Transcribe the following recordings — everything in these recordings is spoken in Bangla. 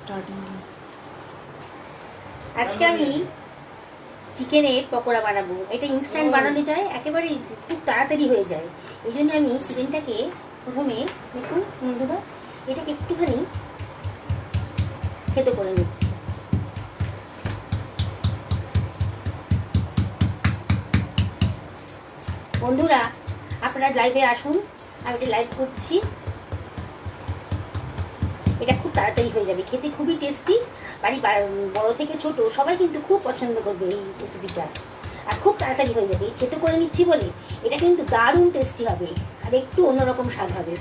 স্টার্টিং আজকে আমি চিকেনের পকোড়া বানাবো। এটা ইনস্ট্যান্ট বানানো যায় একেবারে খুব তাড়াতাড়ি হয়ে যায়। এই জন্য আমি চিকেনটাকে প্রথমে দেখুন বন্ধুরা এটাকে একটুখানি খেতে করে নিচ্ছি। বন্ধুরা আপনারা লাইভে আসুন আমি লাইভ করছি এটা খুব তাড়াতাড়ি হয়ে যাবে। খেতে খুবই টেস্টি বাড়ি বড় থেকে ছোট সবাই কিন্তু খুব পছন্দ করবে এই রেসিপিটা আর খুব তাড়াতাড়ি হয়ে যাবে। খেতে করে নিচ্ছি বলে, এটা কিন্তু দারুণ টেস্টি হবে আর একটু অন্যরকম স্বাদ হবে।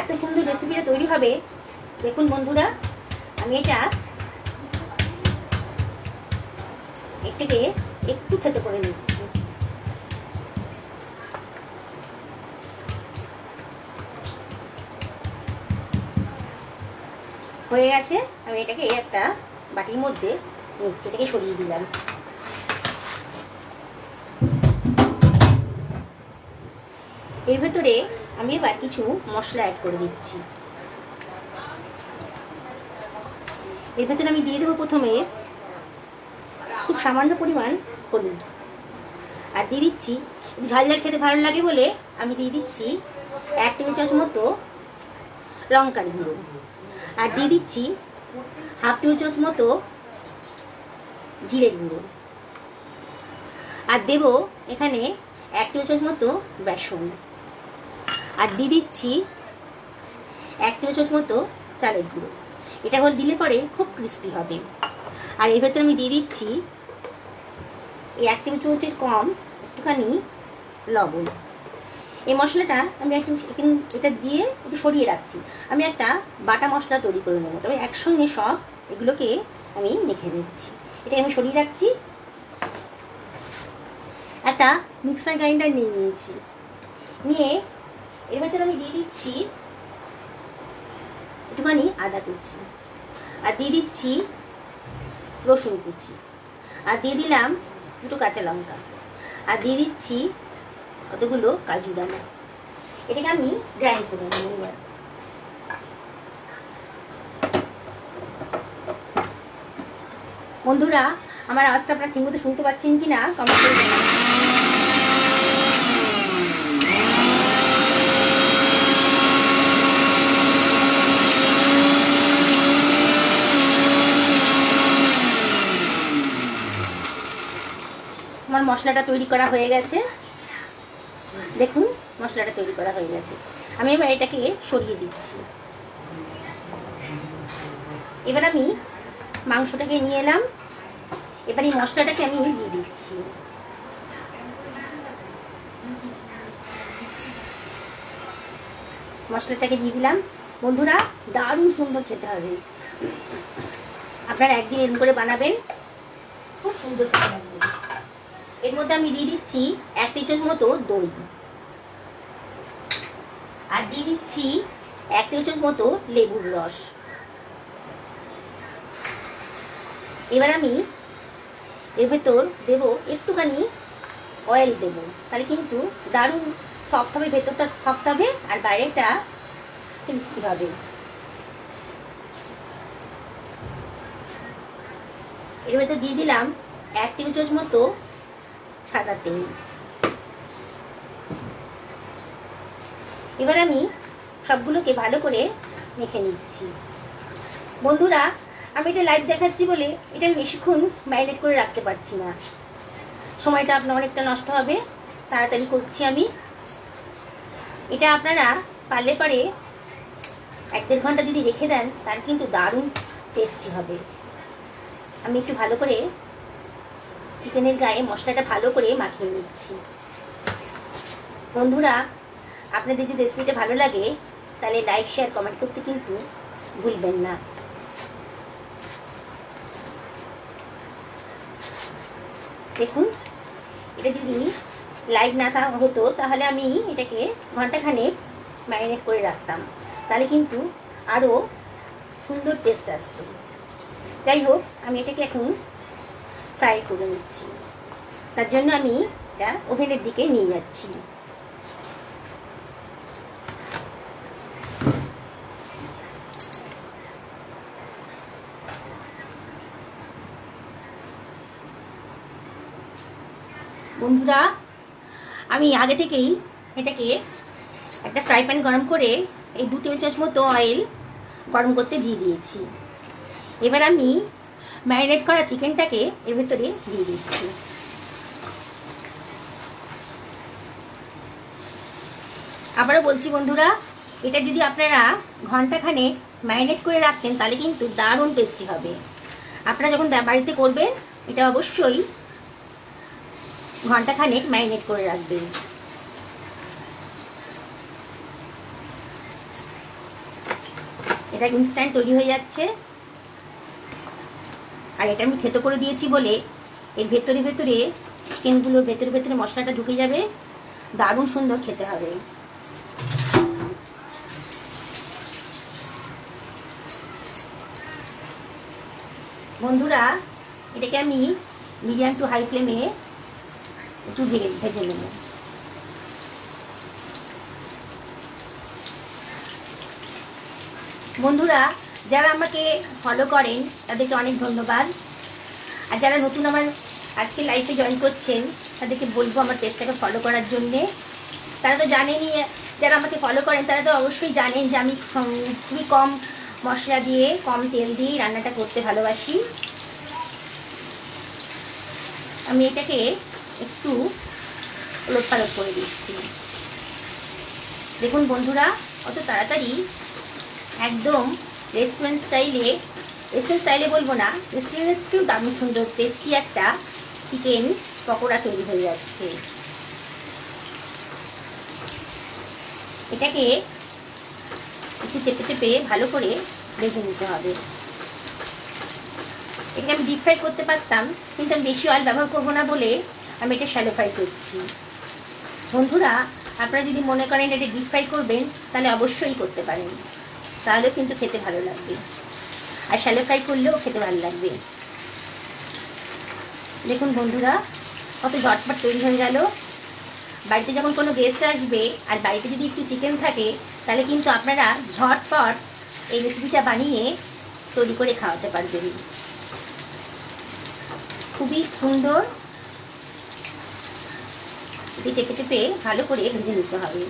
এত সুন্দর রেসিপিটা তৈরি হবে। দেখুন বন্ধুরা, আমি এটা এটাকে একটু খেতে করে নিচ্ছি। হয়ে গেছে, আমি এটাকে একটা বাটির মধ্যে নিচ্ছি এটাকে সরিয়ে দিলাম। এর ভেতরে আমি এবার কিছু মশলা অ্যাড করে দিচ্ছি। এর ভেতরে আমি দিয়ে দেবো প্রথমে খুব সামান্য পরিমাণ হলুদ। আর দিয়ে দিচ্ছি ঝাল ঝাল খেতে ভালো লাগে বলে আমি দিয়ে দিচ্ছি এক টেবিল চামচ মতো লঙ্কার গুঁড়ো। আর দিয়ে দিচ্ছি হাফ টেবিল চামচ মতো জিরে গুঁড়ো। আর দেব এখানে এক টেবিল চামচ মতো বেসন। আর দিয়ে দিচ্ছি এক টেবিল চামচ মতো চালের গুঁড়ো। এটা হল দিলে পরে খুব ক্রিস্পি হবে। আর এর ভেতরে আমি দিয়ে দিচ্ছি এই এক টেবিল চামচের কম একটুখানি লবণ। এই মশলাটা আমি একটু এটা দিয়ে একটু সরিয়ে রাখছি। আমি একটা বাটা মশলা তৈরি করে নেব। তবে একসঙ্গে সব এগুলোকে আমি মেখে দিচ্ছি এটা আমি সরিয়ে রাখছি। একটা মিক্সার গ্রাইন্ডার নিয়ে নিয়েছি। নিয়ে এর ভেতরে আমি দিয়ে দিচ্ছি একটুখানি আদা কুচি আর দিয়ে দিচ্ছি রসুন কুচি। আর দিয়ে দিলাম দুটো কাঁচা লঙ্কা। আর দিয়ে দিচ্ছি কতগুলো কাজু দানা? এটাকে আমি গ্রাইন্ড করে নেব এবার। বন্ধুরা, আমার আওয়াজটা আপনারা ঠিকমতো শুনতে পাচ্ছেন কি না কমেন্ট করে আমার মশলাটা তৈরি করা হয়ে গেছে। দেখুন, মশলাটা তৈরি করা হয়ে গেছে। আমি এবার এটাকে সরিয়ে দিচ্ছি। এবার আমি মাংসটাকে নিয়ে এলাম। এবার এই মশলাটাকে আমি দিয়ে দিচ্ছি। মশলাটাকে দিয়ে দিলাম। বন্ধুরা, দারুণ সুন্দর খেতে হবে। আপনারা একদিন এরকম করে বানাবেন। খুব সুন্দর খেতে লাগবে এর মধ্যে আমি দিয়ে দিচ্ছি টেবিল মতো দই আর দিয়ে দিচ্ছি এক টেবিল মতো লেবুর রস। এবার আমি এর ভেতর দেব একটুখানি অয়েল দেব। তাহলে কিন্তু দারুণ সফট হবে, ভেতরটা সফট হবে আর বাইরেটা ক্রিস্পি হবে। এর ভেতর দিয়ে দিলাম এক টেবিল চামচ মতো সাদা তেল। এবার আমি সবগুলোকে ভালো করে মেখে নিচ্ছি। বন্ধুরা, আমি এটা লাইভ দেখাচ্ছি বলে এটা আমি বেশিক্ষণ ম্যারিনেট করে রাখতে পারছি না। সময়টা আপনার অনেকটা নষ্ট হবে, তাড়াতাড়ি করছি আমি। এটা আপনারা পারলে পারে এক দেড় ঘণ্টা যদি রেখে দেন, তার কিন্তু দারুণ টেস্টি হবে। আমি একটু ভালো করে চিকেনের গায়ে মশলাটা ভালো করে মাখিয়ে নিচ্ছি। বন্ধুরা আপনাদের যদি রেসিপিটা ভালো লাগে, তাহলে লাইক শেয়ার কমেন্ট করতে কিন্তু ভুলবেন না। দেখুন, এটা যদি লাইট না হতো, তাহলে আমি এটাকে ঘন্টাখানেক ম্যারিনেট করে রাখতাম। তাহলে কিন্তু আরও সুন্দর টেস্ট আসতো। যাই হোক, আমি এটাকে এখন ফ্রাই করে নিচ্ছি। তার জন্য আমি এটা ওভেনের দিকে নিয়ে যাচ্ছি। বন্ধুরা, আমি আগে থেকেই এটাকে একটা ফ্রাই প্যান গরম করে এই দু টেবিল চামচ মতো অয়েল গরম করতে দিয়ে দিয়েছি। এবার আমি ম্যারিনেট করা চিকেনটাকে এর ভেতরে দিয়ে দিচ্ছি। আবারও বলছি বন্ধুরা, এটা যদি আপনারা ঘন্টাখানে ম্যারিনেট করে রাখতেন তাহলে কিন্তু দারুণ টেস্টি হবে। আপনারা যখন বাড়িতে করবেন, এটা অবশ্যই ঘন্টাখানেক ম্যারিনেট করে রাখবেন এটা ইনস্ট্যান্ট তৈরি হয়ে যাচ্ছে। আর এটা আমি থেতো করে দিয়েছি বলে এর ভেতরে ভেতরে চিকেনগুলো ভেতরে ভেতরে মশলাটা ঢুকে যাবে। দারুণ সুন্দর খেতে হবে। বন্ধুরা, এটাকে আমি মিডিয়াম টু হাই ফ্লেমে একটু ভেজে ভেজে নেব। বন্ধুরা, যারা আমাকে ফলো করেন, তাদেরকে অনেক ধন্যবাদ। আর যারা নতুন আমার আজকে লাইফে জয়েন করছেন, তাদেরকে বলব আমার পেজটাকে ফলো করার জন্যে। তারা তো জানেনই, যারা আমাকে ফলো করেন, তারা তো অবশ্যই জানেন যে আমি খুবই কম মশলা দিয়ে, কম তেল দিয়ে রান্নাটা করতে ভালোবাসি। আমি এটাকে একটু পালট করে দিচ্ছি। দেখুন বন্ধুরা, অত তাড়াতাড়ি একদম রেস্টুরেন্ট স্টাইলে রেস্টুরেন্ট স্টাইলে বলব না রেস্টুরেন্টের থেকেও দারুণ সুন্দর টেস্টি একটা চিকেন পকোড়া তৈরি হয়ে যাচ্ছে। এটাকে একটু চেপে চেপে ভালো করে ভেজে নিতে হবে। এটাকে আমি ডিপ ফ্রাই করতে পারতাম, কিন্তু আমি বেশি অয়েল ব্যবহার করব না বলে আমি এটা শ্যালো ফ্রাই করছি। বন্ধুরা, আপনারা যদি মনে করেন এটা ডিপ ফ্রাই করবেন, তাহলে অবশ্যই করতে পারেন। তাহলেও কিন্তু খেতে ভালো লাগবে। আর শ্যালো ফ্রাই করলেও খেতে ভালো লাগবে। দেখুন বন্ধুরা, কত ঝটপট তৈরি হয়ে গেল। বাড়িতে যখন কোনো গেস্ট আসবে, আর বাড়িতে যদি একটু চিকেন থাকে, তাহলে কিন্তু আপনারা ঝটপট এই রেসিপিটা বানিয়ে তৈরি করে খাওয়াতে পারবেন। খুবই সুন্দর এটি চেপে চেপে ভালো করে ভেজে নিতে হবে।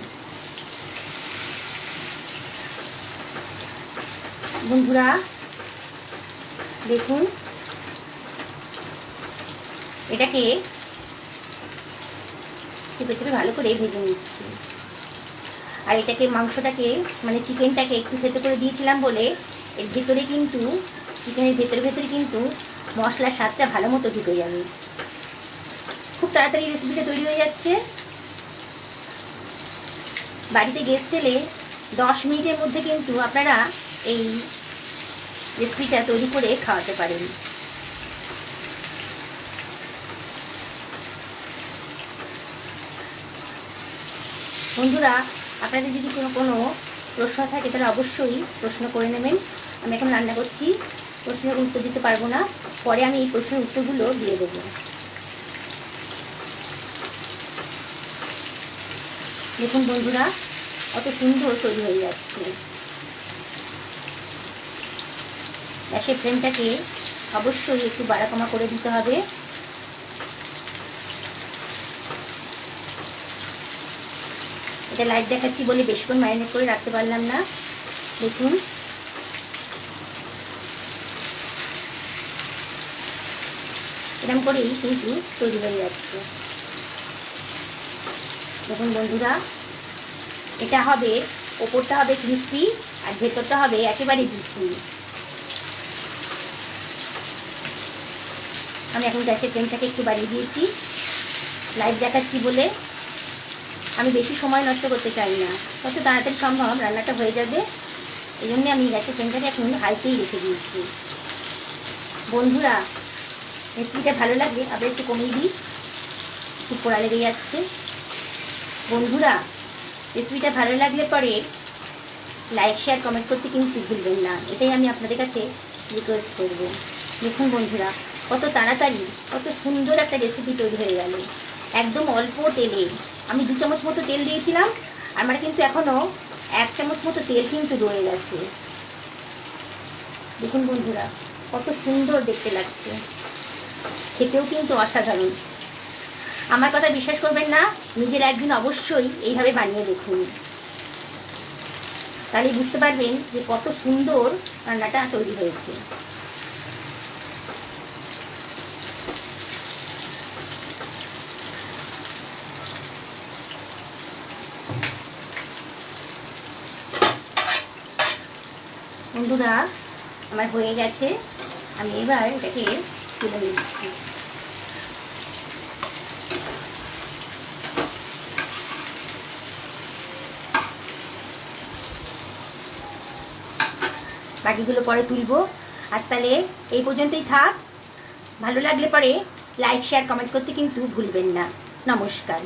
বন্ধুরা, দেখুন, এটাকে চেপে চেপে ভালো করে ভেজে নিচ্ছি। আর এটাকে মাংসটাকে মানে চিকেনটাকে একটু সেদ্ধ করে দিয়েছিলাম বলে, এর ভেতরে কিন্তু, চিকেনের ভেতরে ভেতরে কিন্তু মশলার স্বাদটা ভালো মতো ঢুকে যাবে। তাড়াতাড়ি রেসিপিটা তৈরি হয়ে যাচ্ছে। বাড়িতে গেস্ট এলে দশ মিনিটের মধ্যে কিন্তু আপনারা এই রেসিপিটা তৈরি করে খাওয়াতে পারেন। বন্ধুরা, আপনাদের যদি কোনো কোনো প্রশ্ন থাকে তাহলে অবশ্যই প্রশ্ন করে নেবেন। আমি এখন রান্না করছি, প্রশ্নের উত্তর দিতে পারব না। পরে আমি এই প্রশ্নের উত্তরগুলো দিয়ে দেবো। দেখুন বন্ধুরা, কত সুন্দর তৈরি হয়ে যাচ্ছে। গ্যাসের ফ্লেমটাকে অবশ্যই একটু বাড়া কমা করে দিতে হবে। এটা লাইট দেখাচ্ছি বলে বেশিক্ষণ ম্যারিনেট করে রাখতে পারলাম না। দেখুন। এরকম করেই কিন্তু তৈরি হয়ে যাচ্ছে। দেখুন বন্ধুরা, এটা হবে, ওপরটা হবে ক্রিস্পি আর ভেতরটা হবে একেবারে জুসি আমি এখন গ্যাসের ফ্লেমটাকে একটু বাড়িয়ে দিয়েছি। লাইট দেখাচ্ছি বলে আমি বেশি সময় নষ্ট করতে চাই না। কত তাড়াতাড়ি সম্ভব রান্নাটা হয়ে যাবে। এই জন্যে আমি গ্যাসের ফ্লেমটাকে এখন হাইতেই রেখে দিয়েছি। বন্ধুরা, রেসিপিটা ভালো লাগবে আবার একটু কমিয়ে দিই। খুব পোড়া লেগে যাচ্ছে বন্ধুরা, রেসিপিটা ভালো লাগলে পরে লাইক শেয়ার কমেন্ট করতে কিন্তু ভুলবেন না। এটাই আমি আপনাদের কাছে রিকোয়েস্ট করব। দেখুন বন্ধুরা, কত তাড়াতাড়ি, কত সুন্দর একটা রেসিপি তৈরি হয়ে গেল। একদম অল্প তেলে। আমি দু চামচ মতো তেল দিয়েছিলাম, আমার কিন্তু এখনও এক চামচ মতো তেল কিন্তু রয়ে গেছে। দেখুন বন্ধুরা, কত সুন্দর দেখতে লাগছে। খেতেও কিন্তু অসাধারণ। আমার কথা বিশ্বাস করবেন না, নিজের একদিন অবশ্যই এইভাবে বানিয়ে দেখুন। তাহলে বুঝতে পারবেন যে কত সুন্দর রান্নাটা তৈরি হয়েছে। বন্ধুরা, আমার হয়ে গেছে। আমি এবার এটাকে তুলে নিচ্ছি। বাকিগুলো পরে তুলবো। আজ তাহলে এই পর্যন্তই থাক। ভালো লাগলে পরে লাইক শেয়ার কমেন্ট করতে কিন্তু ভুলবেন না। নমস্কার।